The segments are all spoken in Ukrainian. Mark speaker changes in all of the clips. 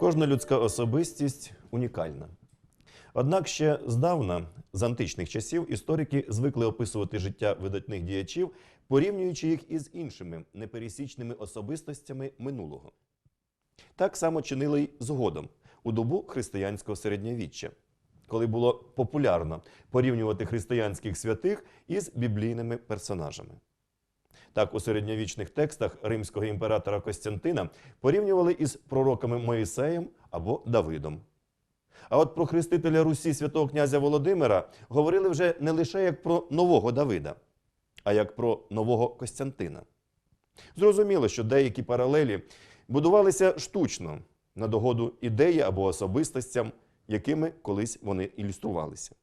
Speaker 1: Кожна людська особистість унікальна. Однак ще здавна, з античних часів, історики звикли описувати життя видатних діячів, порівнюючи їх із іншими непересічними особистостями минулого. Так само чинили й згодом у добу християнського середньовіччя, коли було популярно порівнювати християнських святих із біблійними персонажами. Так, у середньовічних текстах римського імператора Костянтина порівнювали із пророками Моїсеєм або Давидом. А от про хрестителя Русі святого князя Володимира говорили вже не лише як про нового Давида, а як про нового Костянтина. Зрозуміло, що деякі паралелі будувалися штучно на догоду ідеї або особистостям, якими колись вони ілюструвалися.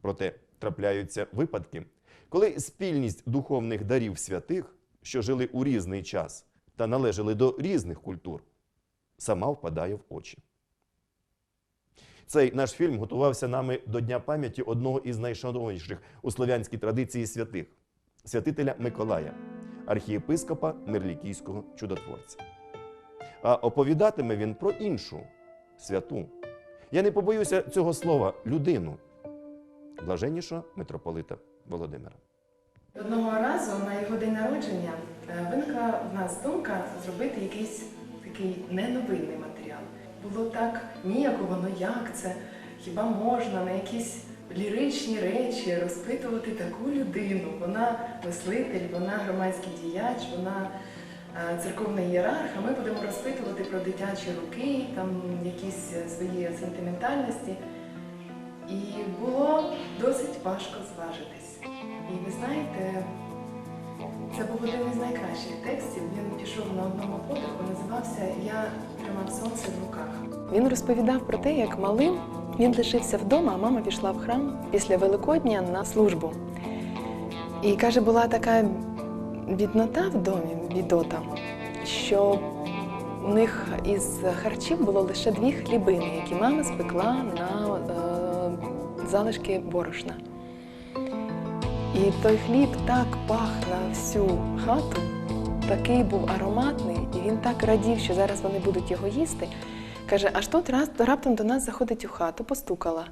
Speaker 1: Проте трапляються випадки, коли спільність духовних дарів святих, що жили у різний час та належали до різних культур, сама впадає в очі. Цей наш фільм готувався нами до Дня пам'яті одного із найшановніших у слов'янській традиції святих святителя Миколая, архієпископа Мерлікійського чудотворця. А оповідатиме він про іншу святу. Я не побоюся цього слова людину, блаженнішого митрополита Володимира.
Speaker 2: Одного разу на його день народження е, виникла в нас думка зробити якийсь такий неновинний матеріал. Було так ніяково, ну як це? Хіба можна на якісь ліричні речі розпитувати таку людину? Вона мислитель, вона громадський діяч, вона е, церковний ієрарх, а ми будемо розпитувати про дитячі руки, там якісь свої сентиментальності. І було досить важко зважитись. І ви знаєте, це був один із найкращих текстів. Він пішов на одному подиху, називався Я тримав сонце в руках. Він розповідав про те, як малим він лишився вдома, а мама пішла в храм після Великодня на службу. І каже, була така біднота в домі, бідота, що у них із харчів було лише дві хлібини, які мама спекла на е, залишки борошна. І той хліб так пах на всю хату, такий був ароматний, і він так радів, що зараз вони будуть його їсти. Каже, аж тут раз раптом до нас заходить у хату, постукала.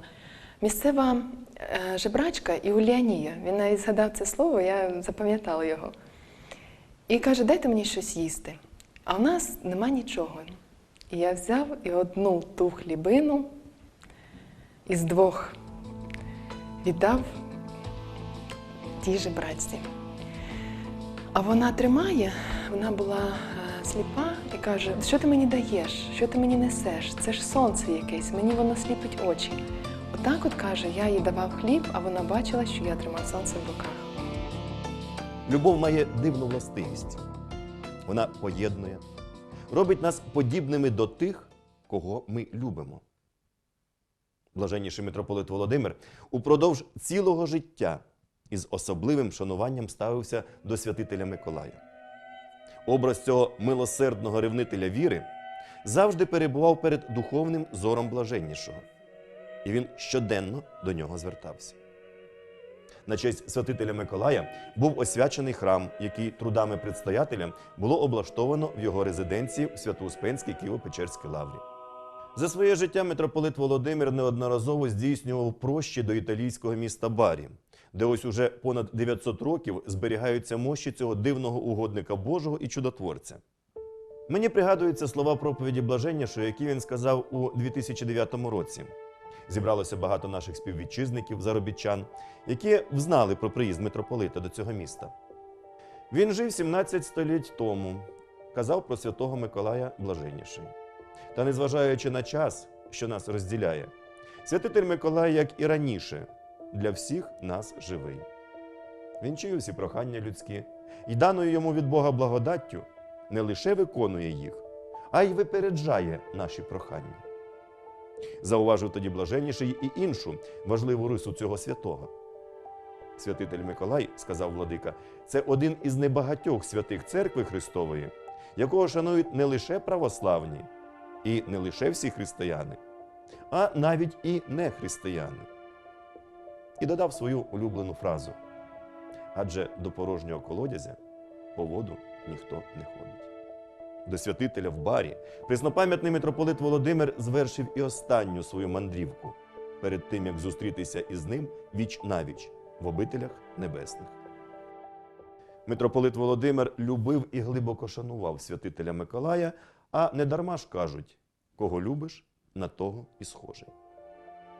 Speaker 2: Місцева е, жебрачка Іуліанія. Він навіть згадав це слово, я запам'ятала його. І каже, дайте мені щось їсти. А в нас нема нічого. І я взяв і одну ту хлібину із двох віддав тій же братці. А вона тримає, вона була е, сліпа і каже: що ти мені даєш, що ти мені несеш? Це ж сонце якесь, мені воно сліпить очі. Отак от каже, я їй давав хліб, а вона бачила, що я тримав сонце в руках.
Speaker 1: Любов має дивну властивість. Вона поєднує, робить нас подібними до тих, кого ми любимо. Блаженніший митрополит Володимир упродовж цілого життя із особливим шануванням ставився до святителя Миколая. Образ цього милосердного ревнителя віри завжди перебував перед духовним зором блаженнішого, і він щоденно до нього звертався. На честь святителя Миколая був освячений храм, який трудами предстоятеля було облаштовано в його резиденції в Свято-Успенській Києво-Печерській лаврі. За своє життя митрополит Володимир неодноразово здійснював прощі до італійського міста Барі, де ось уже понад 900 років зберігаються мощі цього дивного угодника Божого і чудотворця. Мені пригадуються слова проповіді Блаженнішого, які він сказав у 2009 році. Зібралося багато наших співвітчизників, заробітчан, які взнали про приїзд митрополита до цього міста. Він жив 17 століть тому, казав про святого Миколая Блаженніший. Та незважаючи на час, що нас розділяє, святитель Миколай, як і раніше, для всіх нас живий. Він чує всі прохання людські, і даною йому від Бога благодаттю не лише виконує їх, а й випереджає наші прохання. Зауважив тоді блаженніший і іншу важливу рису цього святого. Святитель Миколай, сказав владика, це один із небагатьох святих церкви Христової, якого шанують не лише православні, і не лише всі християни, а навіть і не християни. І додав свою улюблену фразу: адже до порожнього колодязя по воду ніхто не ходить. до святителя в барі, преснопам'ятний митрополит Володимир звершив і останню свою мандрівку перед тим, як зустрітися із ним віч навіч в обителях небесних. Митрополит Володимир любив і глибоко шанував святителя Миколая, а не дарма ж кажуть, кого любиш, на того і схожий.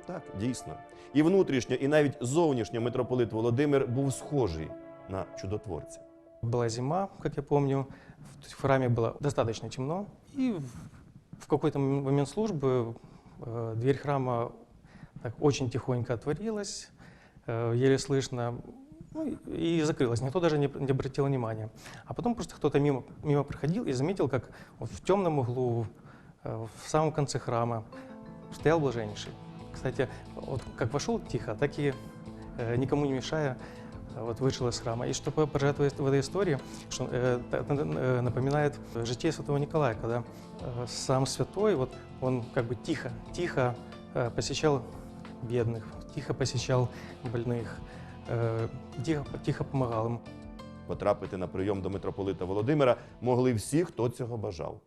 Speaker 1: Так, дійсно. І внутрішньо, і навіть зовнішньо митрополит Володимир був схожий на чудотворця.
Speaker 3: Была зима, как я помню, в в храме было достаточно темно, и в- в какой-то м- момент службы э, дверь храма так очень тихонько отворилась, э, еле слышно, ну, и- и закрылась. Никто даже не, не обратил внимания. А потом просто кто-то мимо, мимо проходил и заметил, как вот в темном углу, э, в самом конце храма стоял блаженнейший. Кстати, вот как вошел тихо, так и э, никому не мешая, э, вот вышел из храма. И что по- поражает в этой- в этой истории, что э, та- та- э, напоминает житие святого Николая, когда э, сам святой, вот он как бы тихо, тихо э, посещал бедных, тихо посещал больных, э, тихо, тихо помогал им.
Speaker 1: Потрапити на прийом до митрополита Володимира могли всі, хто цього бажав.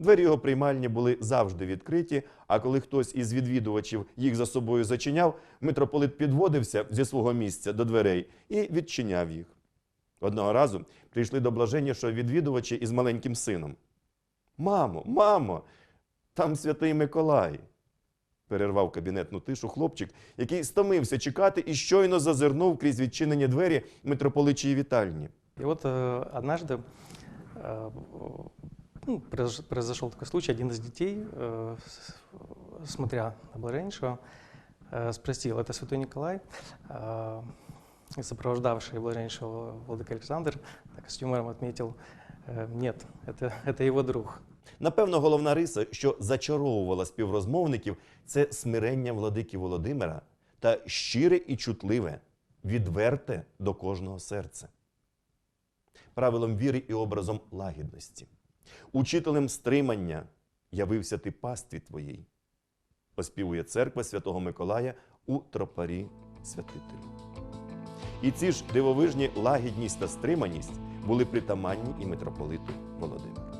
Speaker 1: Двері його приймальні були завжди відкриті, а коли хтось із відвідувачів їх за собою зачиняв, митрополит підводився зі свого місця до дверей і відчиняв їх. Одного разу прийшли до блаженнішого відвідувачі із маленьким сином. Мамо, мамо, там святий Миколай. Перервав кабінетну тишу хлопчик, який стомився чекати і щойно зазирнув крізь відчинені двері митрополичої вітальні.
Speaker 3: И вот э, однажды э, ну, произош- произошел такой случай, один из детей, э, с- смотря на блаженнейшего, э, спросил, это святой Николай, э, и сопровождавший блаженнейшего владыка Александр, так с юмором отметил, э, нет, это, это его друг.
Speaker 1: Напевно, головна риса, що зачаровувала співрозмовників, це смирення владики Володимира та щире і чутливе, відверте до кожного серця. Правилом віри і образом лагідності. Учителем стримання явився ти пастві твоїй. Оспівує церква Святого Миколая у тропарі святителю. І ці ж дивовижні лагідність та стриманість були притаманні і митрополиту Володимиру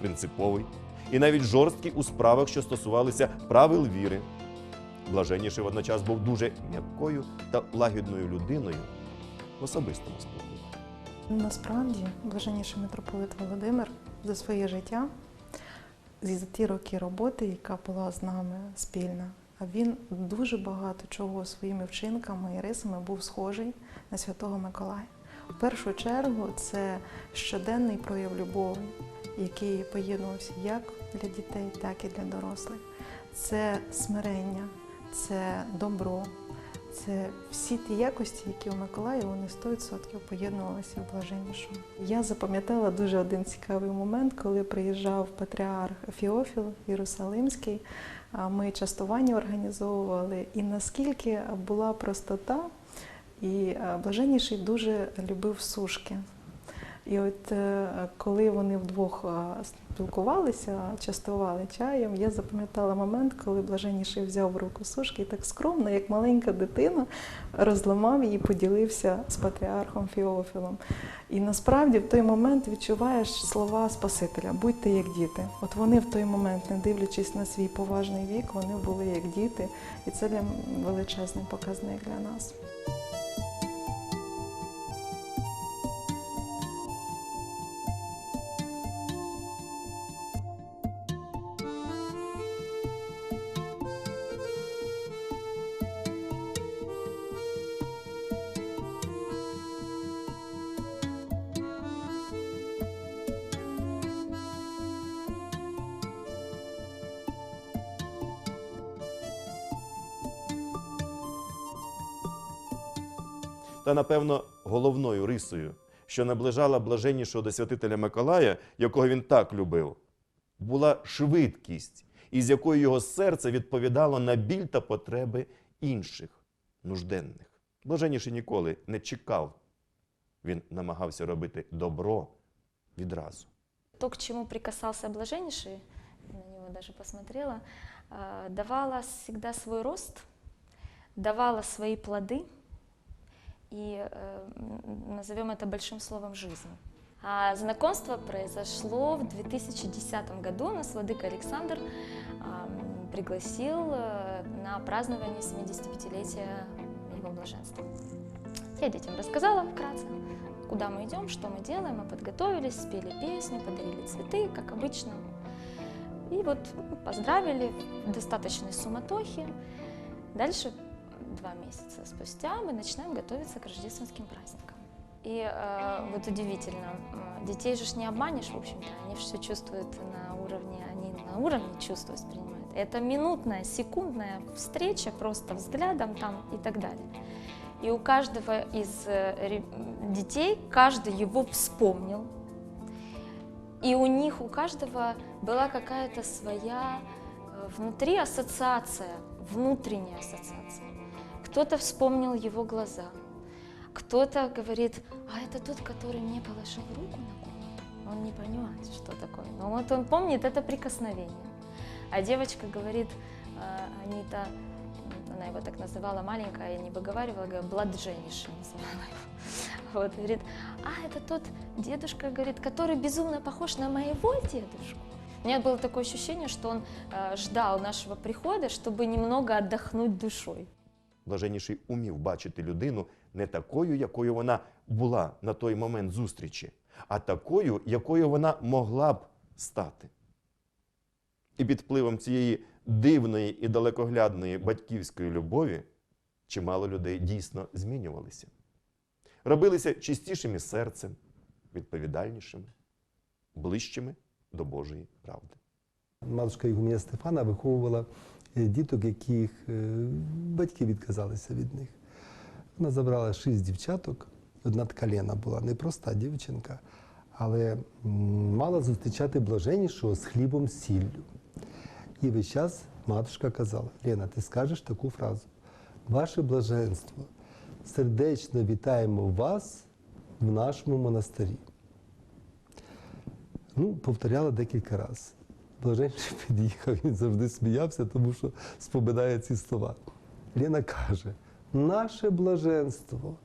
Speaker 1: принциповий і навіть жорсткий у справах, що стосувалися правил віри. Блаженніший водночас був дуже м'якою та лагідною людиною в особистому спілкуванні.
Speaker 4: Насправді, блаженніший митрополит Володимир за своє життя, за ті роки роботи, яка була з нами спільна, а він дуже багато чого своїми вчинками і рисами був схожий на Святого Миколая. В першу чергу це щоденний прояв любові, який поєднувався як для дітей, так і для дорослих. Це смирення, це добро, це всі ті якості, які у Миколаї, вони 100% поєднувалися в блаженнішому. Я запам'ятала дуже один цікавий момент, коли приїжджав патріарх Фіофіл Єрусалимський. Ми частування організовували, і наскільки була простота, і блаженніший дуже любив сушки. І от е, коли вони вдвох е, спілкувалися, частували чаєм, я запам'ятала момент, коли блаженніший взяв в руку сушки і так скромно, як маленька дитина, розламав її, поділився з патріархом Фіофілом. І насправді в той момент відчуваєш слова Спасителя будьте як діти. От вони в той момент, не дивлячись на свій поважний вік, вони були як діти, і це для величезний показник для нас.
Speaker 1: Та, напевно, головною рисою, що наближала блаженнішого до святителя Миколая, якого він так любив, була швидкість, із якою його серце відповідало на біль та потреби інших нужденних. Блаженніший ніколи не чекав. Він намагався робити добро відразу.
Speaker 5: То, к чему прикасался блаженнейший, на него даже посмотрела, давала всегда свой рост, давала свои плоды, и э, назовем это большим словом жизни. А знакомство произошло в 2010 году. Нас владыка Александр пригласил э, на празднование 75-летия его блаженства. Я детям рассказала вкратце, куда мы идем, что мы делаем. Мы подготовились, спели песню, подарили цветы, как обычно. И вот поздравили в достаточной суматохе. Дальше, два месяца спустя, мы начинаем готовиться к рождественским праздникам. И э, вот удивительно, детей же не обманешь, в общем-то, они все чувствуют на уровне, они на уровне чувств воспринимают. Это минутная, секундная встреча, просто взглядом там и так далее. И у каждого из э, детей, каждый его вспомнил. И у них, у каждого была какая-то своя э, внутри ассоциация, внутренняя ассоциация. Кто-то вспомнил его глаза, кто-то говорит, а это тот, который мне положил руку на голову. Он не понимает, что такое. Но вот он помнит это прикосновение. А девочка говорит, э, Анита, м, она его так называла, маленькая, я не выговаривала, говорю, бладженнейший называла его. Вот, говорит, а это тот дедушка, говорит, который безумно похож на моего дедушку. У меня было такое ощущение, что он э, ждал нашего прихода, чтобы немного отдохнуть душой.
Speaker 1: Блаженніший умів бачити людину не такою, якою вона була на той момент зустрічі, а такою, якою вона могла б стати. І під впливом цієї дивної і далекоглядної батьківської любові чимало людей дійсно змінювалися. Робилися чистішими серцем, відповідальнішими, ближчими до Божої правди.
Speaker 6: Матушка Ігумія Стефана виховувала діток, яких е, батьки відказалися від них. Вона забрала шість дівчаток, одна така Лена була, непроста дівчинка, але мала зустрічати блаженнішого з хлібом сіллю. І весь час матушка казала: Лена, ти скажеш таку фразу: Ваше блаженство, сердечно вітаємо вас в нашому монастирі. Ну, повторяла декілька разів. Блаженший під'їхав, він завжди сміявся, тому що споминає ці слова. Лена каже: наше блаженство,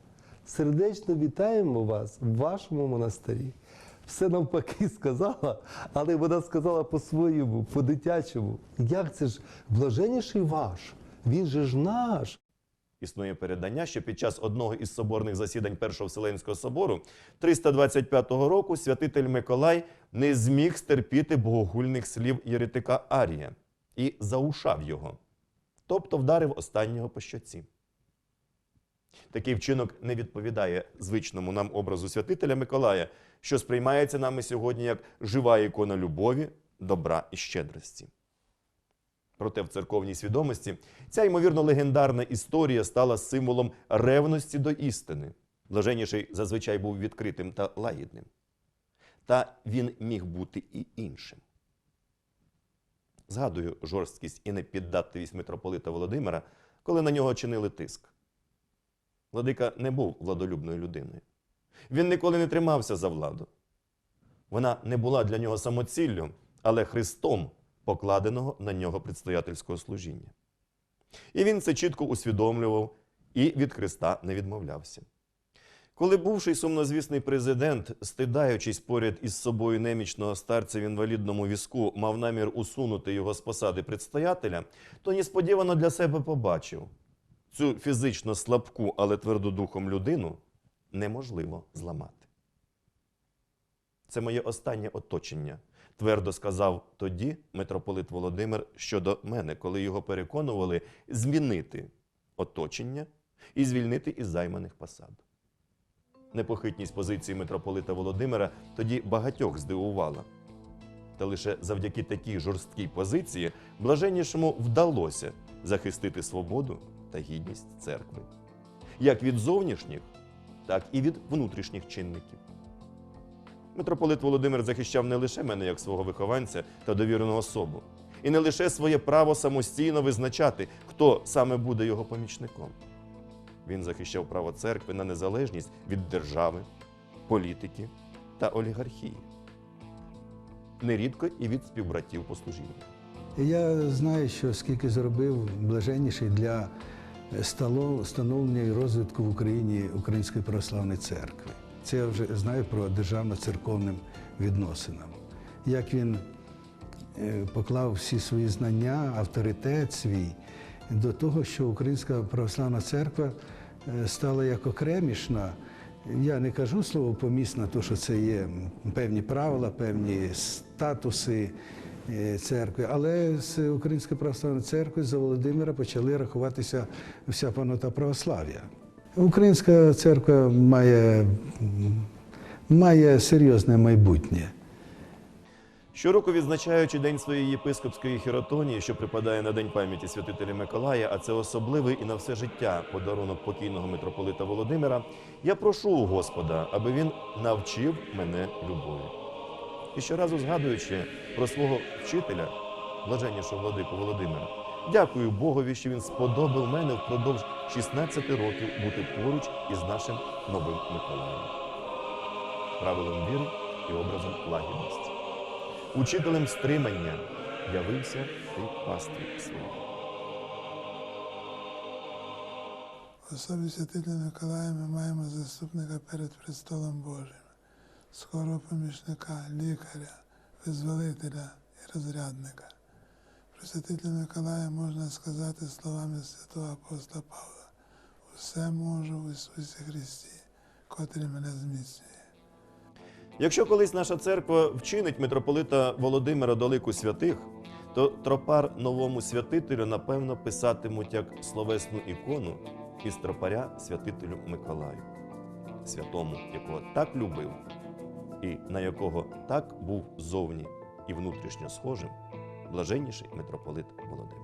Speaker 6: сердечно вітаємо вас в вашому монастирі. Все навпаки сказала, але вона сказала по-своєму, по-дитячому. Як це ж блаженніший ваш? Він же ж наш.
Speaker 1: Існує передання, що під час одного із соборних засідань Першого Вселенського собору 325 року святитель Миколай не зміг стерпіти богогульних слів єретика Арія і заушав його, тобто вдарив останнього по щоці. Такий вчинок не відповідає звичному нам образу святителя Миколая, що сприймається нами сьогодні як жива ікона любові, добра і щедрості. Проте в церковній свідомості ця ймовірно легендарна історія стала символом ревності до істини. Блаженніший зазвичай був відкритим та лагідним. Та він міг бути і іншим. Згадую жорсткість і непіддатливість митрополита Володимира, коли на нього чинили тиск. Владика не був владолюбною людиною. Він ніколи не тримався за владу. Вона не була для нього самоціллю, але Христом, покладеного на нього предстоятельського служіння. І він це чітко усвідомлював і від Христа не відмовлявся. Коли бувший сумнозвісний президент, стидаючись поряд із собою немічного старця в інвалідному візку, мав намір усунути його з посади предстоятеля, то несподівано для себе побачив цю фізично слабку, але тверду духом людину неможливо зламати. Це моє останнє оточення, твердо сказав тоді митрополит Володимир щодо мене, коли його переконували змінити оточення і звільнити із займаних посад. Непохитність позиції митрополита Володимира тоді багатьох здивувала. Та лише завдяки такій жорсткій позиції блаженнішому вдалося захистити свободу та гідність церкви, як від зовнішніх, так і від внутрішніх чинників. Митрополит Володимир захищав не лише мене як свого вихованця та довірену особу, і не лише своє право самостійно визначати, хто саме буде його помічником. Він захищав право церкви на незалежність від держави, політики та олігархії, нерідко і від співбратів по служінню.
Speaker 7: Я знаю, що скільки зробив блаженніший для стало- становлення і розвитку в Україні Української православної церкви. Це я вже знаю про державно-церковним відносинам. Як він е, поклав всі свої знання, авторитет свій до того, що Українська православна церква е, стала як окремішна. Я не кажу слово помісна, то що це є певні правила, певні статуси е, церкви, але з Української православної церкви за Володимира почали рахуватися вся панота православ'я. Українська церква має, має серйозне майбутнє.
Speaker 1: Щороку відзначаючи День своєї єпископської хіротонії, що припадає на День пам'яті святителя Миколая, а це особливий і на все життя подарунок покійного митрополита Володимира, я прошу у Господа, аби він навчив мене любові. І щоразу згадуючи про свого вчителя, блаженнішого владику Володимира, дякую Богові, що він сподобав мене впродовж 16 років бути поруч із нашим новим Миколаєм, правилом віри і образом лагідності. Учителем стримання явився ти пастир свій.
Speaker 8: Особі святителя Миколая ми маємо заступника перед престолом Божим, скорого помічника, лікаря, визволителя і розрядника. Святителя Миколая можна сказати словами святого апостола Павла: Усе можу в Ісусі Христі, котрий мене зміцнює.
Speaker 1: Якщо колись наша церква вчинить митрополита Володимира до лику святих, то тропар новому святителю напевно писатимуть як словесну ікону із тропаря святителю Миколаю, святому, якого так любив, і на якого так був зовні і внутрішньо схожим блаженніший митрополит Володимир.